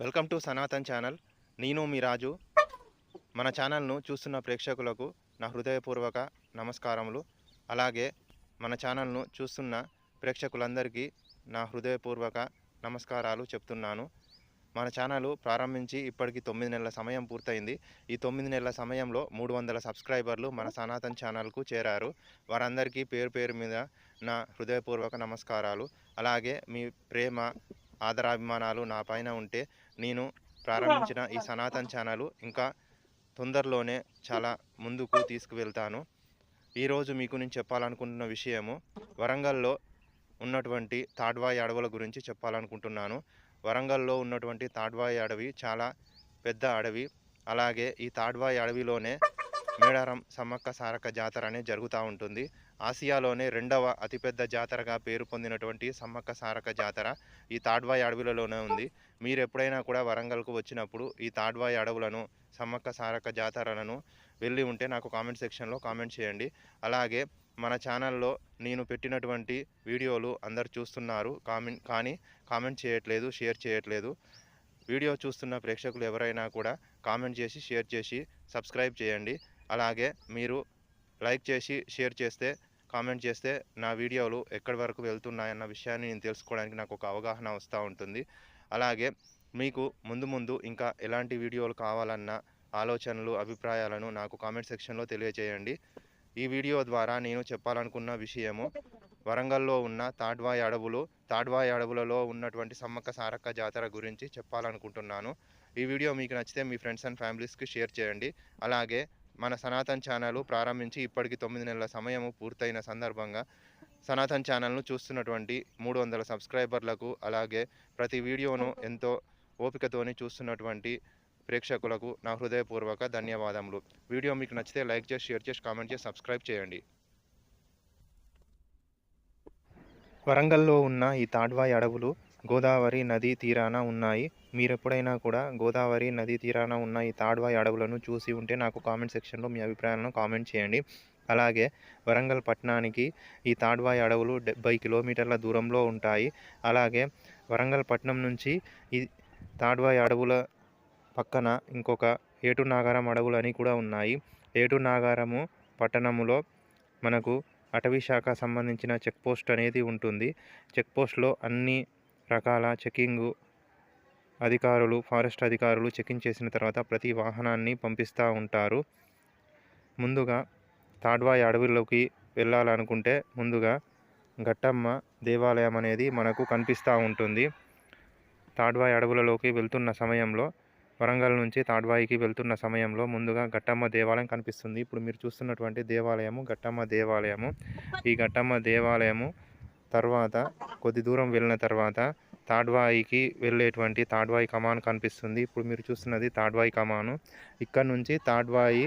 Welcome to Sanatan channel. నేను మీ రాజు. మన ఛానల్ను చూస్తున్న ప్రేక్షకులకు నా హృదయపూర్వక నమస్కారములు. అలాగే మన ఛానల్ను చూస్తున్న ప్రేక్షకులందరికీ నా హృదయపూర్వక నమస్కారాలు చెప్తున్నాను. మన ఛానల్ ప్రారంభించి ఇప్పటికి తొమ్మిది నెలల సమయం పూర్తయింది. ఈ తొమ్మిది నెలల సమయంలో మూడు వందల సబ్స్క్రైబర్లు మన సనాతన్ ఛానల్కు చేరారు. వారందరికీ పేరు పేరు మీద నా హృదయపూర్వక నమస్కారాలు. అలాగే మీ ప్రేమ ఆదరాభిమానాలు నా పైన ఉంటే నేను ప్రారంభించిన ఈ సనాతన్ ఛానల్ ఇంకా తొందరలోనే చాలా ముందుకు తీసుకువెళ్తాను. ఈరోజు మీకు నేను చెప్పాలనుకుంటున్న విషయము వరంగల్లో ఉన్నటువంటి తాడ్వాయి అడవుల గురించి చెప్పాలనుకుంటున్నాను. వరంగల్లో ఉన్నటువంటి తాడ్వాయి అడవి చాలా పెద్ద అడవి. అలాగే ఈ తాడ్వాయి అడవిలోనే మేడారం సమ్మక్క సారక్క జాతర అనేది జరుగుతూ ఉంటుంది. ఆసియాలోనే రెండవ అతిపెద్ద జాతరగా పేరు పొందినటువంటి సమ్మక్క సారక జాతర ఈ తాడ్వాయి అడవులలోనే ఉంది. మీరు ఎప్పుడైనా కూడా వరంగల్కు వచ్చినప్పుడు ఈ తాడ్వాయి అడవులను సమ్మక్క సారక జాతరలను వెళ్ళి ఉంటే నాకు కామెంట్ సెక్షన్లో కామెంట్ చేయండి. అలాగే మన ఛానల్లో నేను పెట్టినటువంటి వీడియోలు అందరు చూస్తున్నారు. కామెంట్ కానీ కామెంట్ చేయట్లేదు షేర్ చేయట్లేదు. వీడియో చూస్తున్న ప్రేక్షకులు ఎవరైనా కూడా కామెంట్ చేసి షేర్ చేసి సబ్స్క్రైబ్ చేయండి. అలాగే మీరు లైక్ చేసి షేర్ చేస్తే కామెంట్ చేస్తే నా వీడియోలు ఎక్కడి వరకు వెళ్తున్నాయన్న విషయాన్ని నేను తెలుసుకోవడానికి నాకు ఒక అవగాహన వస్తూ ఉంటుంది. అలాగే మీకు ముందు ముందు ఇంకా ఎలాంటి వీడియోలు కావాలన్న ఆలోచనలు అభిప్రాయాలను నాకు కామెంట్ సెక్షన్లో తెలియజేయండి ఈ వీడియో ద్వారా నేను చెప్పాలనుకున్న విషయము వరంగల్లో ఉన్న తాడ్వాయి అడవులు తాడ్వాయి అడవులలో ఉన్నటువంటి సమ్మక్క సారక్క జాతర గురించి చెప్పాలనుకుంటున్నాను. ఈ వీడియో మీకు నచ్చితే మీ ఫ్రెండ్స్ అండ్ ఫ్యామిలీస్కి షేర్ చేయండి. అలాగే మన సనాతన్ ఛానల్ ప్రారంభించి ఇప్పటికి తొమ్మిది నెలల సమయము పూర్తయిన సందర్భంగా సనాతన్ ఛానల్ను చూస్తున్నటువంటి మూడు వందల సబ్స్క్రైబర్లకు అలాగే ప్రతి వీడియోను ఎంతో ఓపికతోని చూస్తున్నటువంటి ప్రేక్షకులకు నా హృదయపూర్వక ధన్యవాదములు. వీడియో మీకు నచ్చితే లైక్ చేసి షేర్ చేసి కామెంట్ చేసి సబ్స్క్రైబ్ చేయండి. వరంగల్లో ఉన్న ఈ తాడ్వాయి అడవులు గోదావరి నదీ తీరాన ఉన్నాయి. మీరు ఎప్పుడైనా కూడా గోదావరి నదీ తీరాన ఉన్న ఈ తాడ్వాయి అడవులను చూసి ఉంటే నాకు కామెంట్ సెక్షన్లో మీ అభిప్రాయాలను కామెంట్ చేయండి. అలాగే వరంగల్ పట్టణానికి ఈ తాడ్వాయి అడవులు డెబ్బై కిలోమీటర్ల దూరంలో ఉంటాయి. అలాగే వరంగల్ పట్టణం నుంచి ఈ తాడ్వాయి అడవుల పక్కన ఇంకొక ఏటు నాగారం అడవులు అని కూడా ఉన్నాయి. ఏటు నాగారము పట్టణములో మనకు అటవీ శాఖ సంబంధించిన చెక్ పోస్ట్ అనేది ఉంటుంది. చెక్ పోస్ట్లో అన్ని రకాల చెకింగు అధికారులు ఫారెస్ట్ అధికారులు చెకింగ్ చేసిన తర్వాత ప్రతి వాహనాన్ని పంపిస్తూ ఉంటారు. ముందుగా తాడ్వాయి అడవిలోకి వెళ్ళాలనుకుంటే ముందుగా ఘట్టమ్మ దేవాలయం అనేది మనకు కనిపిస్తూ ఉంటుంది. తాడ్వాయి అడవులలోకి వెళ్తున్న సమయంలో వరంగల్ నుంచి తాడ్వాయికి వెళ్తున్న సమయంలో ముందుగా ఘట్టమ్మ దేవాలయం కనిపిస్తుంది. ఇప్పుడు మీరు చూస్తున్నటువంటి దేవాలయము ఘట్టమ్మ దేవాలయము. ఈ ఘట్టమ్మ దేవాలయము తర్వాత కొద్ది దూరం వెళ్ళిన తర్వాత తాడ్వాయికి వెళ్ళేటువంటి తాడ్వాయి కమాన్ కనిపిస్తుంది. ఇప్పుడు మీరు చూస్తున్నది తాడ్వాయి కమాను. ఇక్కడ నుంచి తాడ్వాయి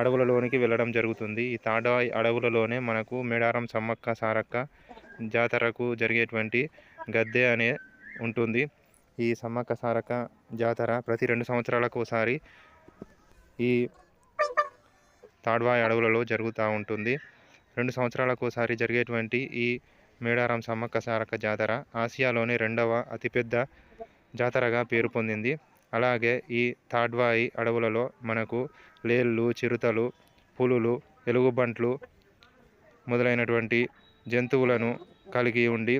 అడవులలోనికి వెళ్ళడం జరుగుతుంది. ఈ తాడ్వాయి అడవులలోనే మనకు మేడారం సమ్మక్క సారక్క జాతరకు జరిగేటువంటి గద్దె అనే ఉంటుంది. ఈ సమ్మక్క సారక్క జాతర ప్రతి రెండు సంవత్సరాలకు ఒకసారి ఈ తాడ్వాయి అడవులలో జరుగుతూ ఉంటుంది. రెండు సంవత్సరాలకు ఒకసారి జరిగేటువంటి ఈ మేడారం సమ్మక్క సారక్క జాతర ఆసియాలోని రెండవ అతిపెద్ద జాతరగా పేరు పొందింది. అలాగే ఈ తాడ్వాయి అడవులలో మనకు లేళ్ళు చిరుతలు పులులు ఎలుగుబంట్లు మొదలైనటువంటి జంతువులను కలిగి ఉండి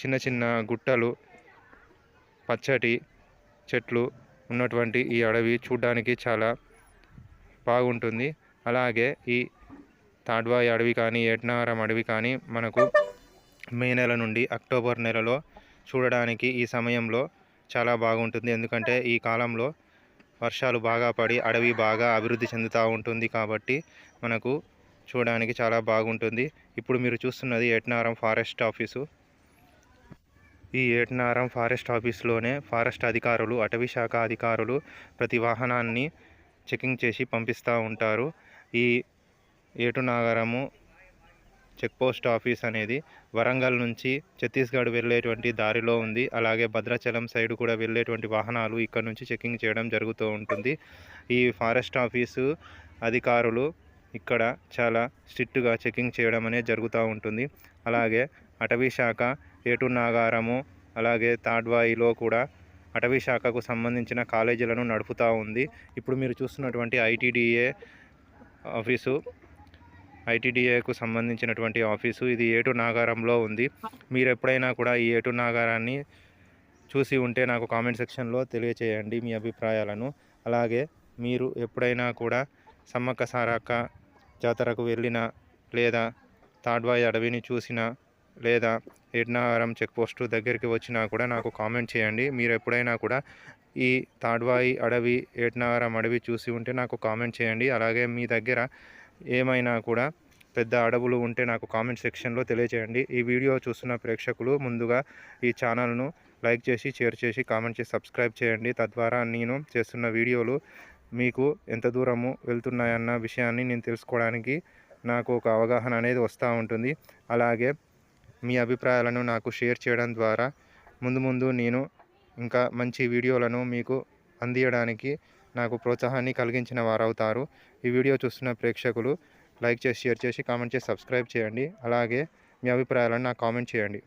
చిన్న చిన్న గుట్టలు పచ్చటి చెట్లు ఉన్నటువంటి ఈ అడవి చూడడానికి చాలా బాగుంటుంది. అలాగే ఈ తాడ్వాయి అడవి కానీ ఏట్నారం అడవి కానీ మనకు మే నెల నుండి అక్టోబర్ నెలలో చూడడానికి ఈ సమయంలో చాలా బాగుంటుంది. ఎందుకంటే ఈ కాలంలో వర్షాలు బాగా పడి అడవి బాగా అభివృద్ధి చెందుతూ ఉంటుంది కాబట్టి మనకు చూడడానికి చాలా బాగుంటుంది. ఇప్పుడు మీరు చూస్తున్నది ఏట్నారం ఫారెస్ట్ ఆఫీసు. ఈ ఏట్నారం ఫారెస్ట్ ఆఫీస్లోనే ఫారెస్ట్ అధికారులు అటవీ శాఖ అధికారులు ప్రతి వాహనాన్ని చెకింగ్ చేసి పంపిస్తూ ఉంటారు. ఈ ఏటునాగరము చెక్ పోస్ట్ ఆఫీస్ అనేది వరంగల్ నుంచి ఛత్తీస్గఢ్ వెళ్ళేటువంటి దారిలో ఉంది. అలాగే భద్రాచలం సైడ్ కూడా వెళ్ళేటువంటి వాహనాలు ఇక్కడ నుంచి చెకింగ్ చేయడం జరుగుతూ ఉంటుంది. ఈ ఫారెస్ట్ ఆఫీసు అధికారులు ఇక్కడ చాలా స్ట్రిక్ట్గా చెకింగ్ చేయడం అనేది జరుగుతూ ఉంటుంది. అలాగే అటవీ శాఖ ఏటు నాగారము అలాగే తాడ్వాయిలో కూడా అటవీ శాఖకు సంబంధించిన కాలేజీలను నడుపుతూ ఉంది. ఇప్పుడు మీరు చూస్తున్నటువంటి ఐటీడీఏ ఆఫీసు ఐటీడీఏకు సంబంధించినటువంటి ఆఫీసు ఇది ఏటు నాగారంలో ఉంది. మీరు ఎప్పుడైనా కూడా ఈ ఏటు నాగారాన్ని చూసి ఉంటే నాకు కామెంట్ సెక్షన్లో తెలియచేయండి మీ అభిప్రాయాలను. అలాగే మీరు ఎప్పుడైనా కూడా సమ్మక్క సారక్క జాతరకు వెళ్ళినా లేదా తాడ్వాయి అడవిని చూసినా లేదా ఎడ్నారం చెక్ పోస్టు దగ్గరికి వచ్చినా కూడా నాకు కామెంట్ చేయండి. మీరు ఎప్పుడైనా కూడా ఈ తాడ్వాయి అడవి ఏట్నారం అడవి చూసి ఉంటే నాకు కామెంట్ చేయండి. అలాగే మీ దగ్గర ఏమైనా కూడా పెద్ద అడవులు ఉంటే నాకు కామెంట్ సెక్షన్లో తెలియజేయండి ఈ వీడియో చూస్తున్న ప్రేక్షకులు ముందుగా ఈ ఛానల్ను లైక్ చేసి షేర్ చేసి కామెంట్ చేసి సబ్స్క్రైబ్ చేయండి. తద్వారా నేను చేస్తున్న వీడియోలు మీకు ఎంత దూరము వెళ్తున్నాయన్న విషయాన్ని నేను తెలుసుకోవడానికి నాకు ఒక అవగాహన అనేది వస్తూ ఉంటుంది. అలాగే మీ అభిప్రాయాలను నాకు షేర్ చేయడం ద్వారా ముందు ముందు నేను ఇంకా మంచి వీడియోలను మీకు అందియడానికి నాకు ప్రోత్సాహాన్ని కలిగించిన వారవుతారు. ఈ వీడియో చూస్తున్న ప్రేక్షకులు లైక్ చేసి షేర్ చేసి కామెంట్ చేసి సబ్స్క్రైబ్ చేయండి. అలాగే మీ అభిప్రాయాలను నాకు కామెంట్ చేయండి.